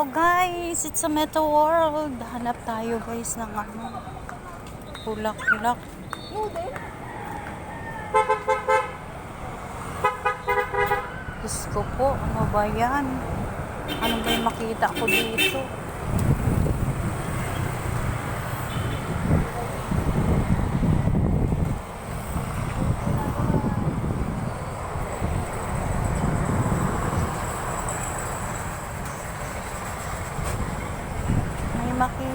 Oh guys, it's a Meta World. Hanap tayo guys ng ano. Bulak-bulak. Diyos ko po, ano ba yan? Ano ba yung makita ko dito?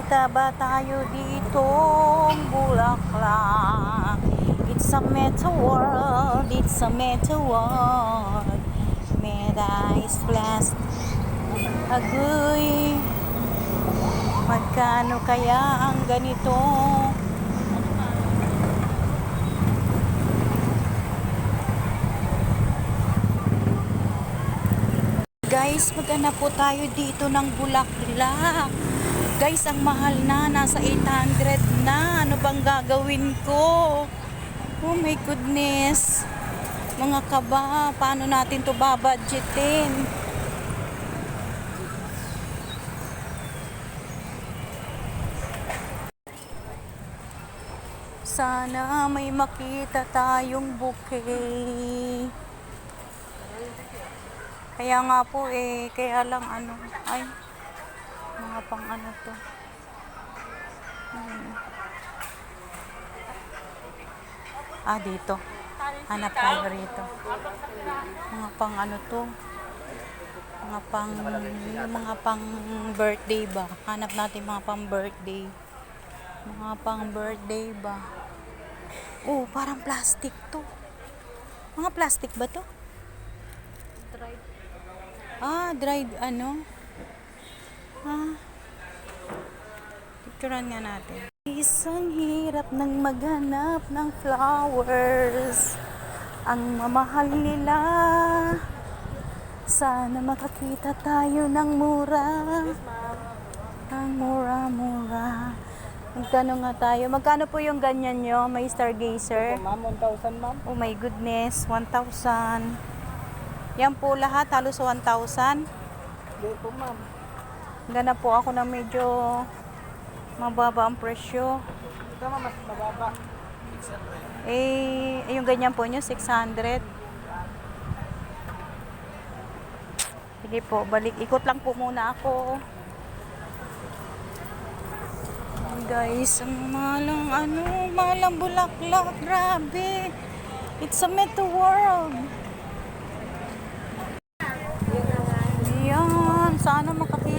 Makita ba tayo dito? Bulaklak. It's a meta world. It's a meta world. Meta is blessed. Agoy. Magkano kaya ang ganito? Guys, maghanap po tayo dito ng bulaklak. Guys, ang mahal na. Nasa 800 na. Ano bang gagawin ko? Oh my goodness. Mga kaba, paano natin to babadgetin? Sana may makita tayong bouquet. Kaya nga po eh, kaya lang ano, ay, mga pang ano to. Hmm. Ah, dito. Hanap tayo rito. Mga pang ano to. Mga pang, mga pang birthday ba? Hanap natin mga pang birthday. Mga pang birthday ba? Oh, parang plastic to. Mga plastic ba to? Ah, dried ano? Ah. Picturean nga natin. Isang hirap ng maghanap ng flowers. Ang mamahal nila. Sana makakita tayo ng mura. Ang mura-mura. Magkano nga tayo? Magkano po yung ganyan nyo? May stargazer? Ma'am, 1,000 ma'am. Oh my goodness, 1,000. Yan po lahat, halos 1,000. Hindi po ma'am. Ganap po ako na medyo mababa ang presyo. Ito ma'am, mas mababa. Eh, yung ganyan po nyo, 600. Sige po, balik. Ikot lang po muna ako. Guys, ang malang ano, malang bulaklak. Grabe. It's a meta world. Ayan, sana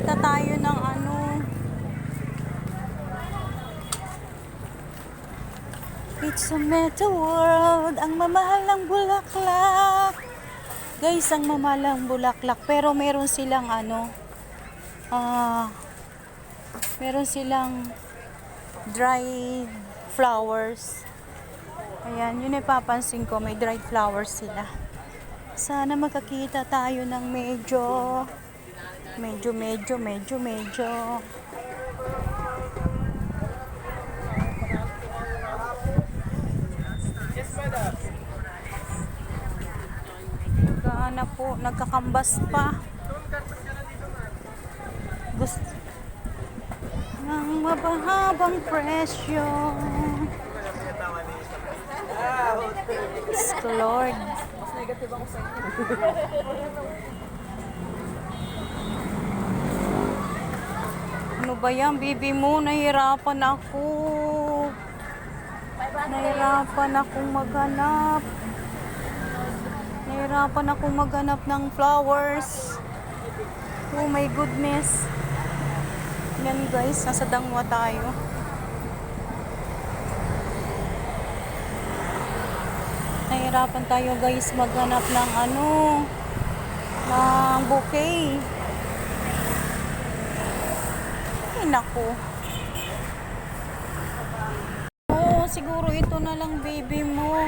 makakita tayo ng ano. It's a meta world. Ang mamahal ng bulaklak. Guys, ang mamahal ng bulaklak. Pero meron silang ano. Ah, meron silang dried flowers. Ayan, yun ay papansin ko. May dried flowers sila. Sana makakita tayo ng medyo medyo medyo medyo medyo Gaana po, nagkakambas pa. Gusto ng mabahabang presyo. Ko, Lord. Mas negative ako sa inyo. Ano ba yan, bibi mo? Nahirapan ako. Nahirapan akong maghanap. Nahirapan akong maghanap ng flowers. Oh my goodness. Yan guys, nasa dangwa tayo. Nahirapan tayo guys maghanap ng ano, ng bouquet. Ay, naku. Oo, siguro ito na lang baby mo.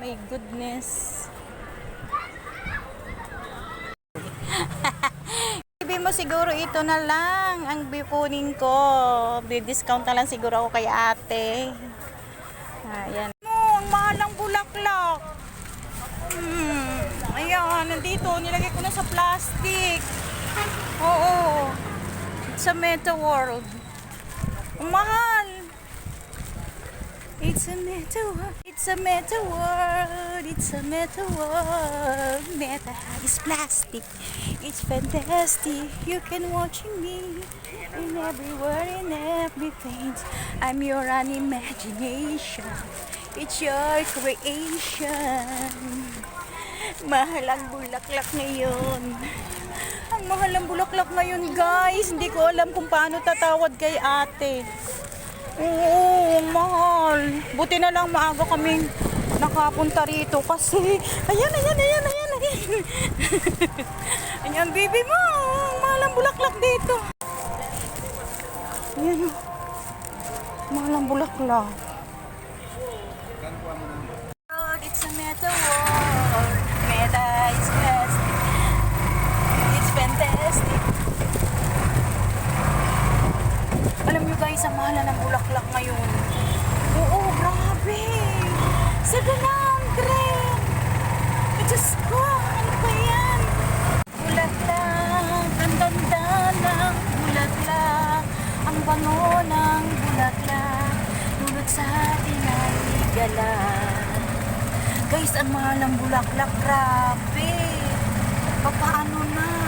My goodness. baby mo siguro ito na lang ang bipunin ko. Bi-discount na lang siguro ako kay ate. Ayan. Mo, ang mahal ng bulaklak. Hmm. Ayan, nandito. Nilagay ko na sa plastic. It's a meta world. Mahal. It's a meta world. It's a meta world. It's a meta world. Meta is plastic. It's fantastic. You can watch me in everywhere, in everything. I'm your imagination. It's your creation. Mahal ang bulaklak ngayon. Ang mahal ang bulaklak ngayon, guys. Hindi ko alam kung paano tatawad kay ate. Oo, mahal. Buti na lang maaga kaming nakapunta rito kasi ayan, ayan, ayan, ayan, ayan. ayan, baby mo. Ang mahal ang bulaklak dito. Ayan. Mahal ang bulaklak. World, It's a meta world. Meta is plastic. It's fantastic. Alam nyo guys, ang mahal na ng bulaklak ngayon. Oo, grabe. 700! Eh, Diyos ko, ano ba yan? Bulaklak, ang ganda ng bulaklak. Ang bango ng bulaklak. Dulot sa atin ay galak. Guys, ang mahal ng bulaklak, grabe. Papaano na?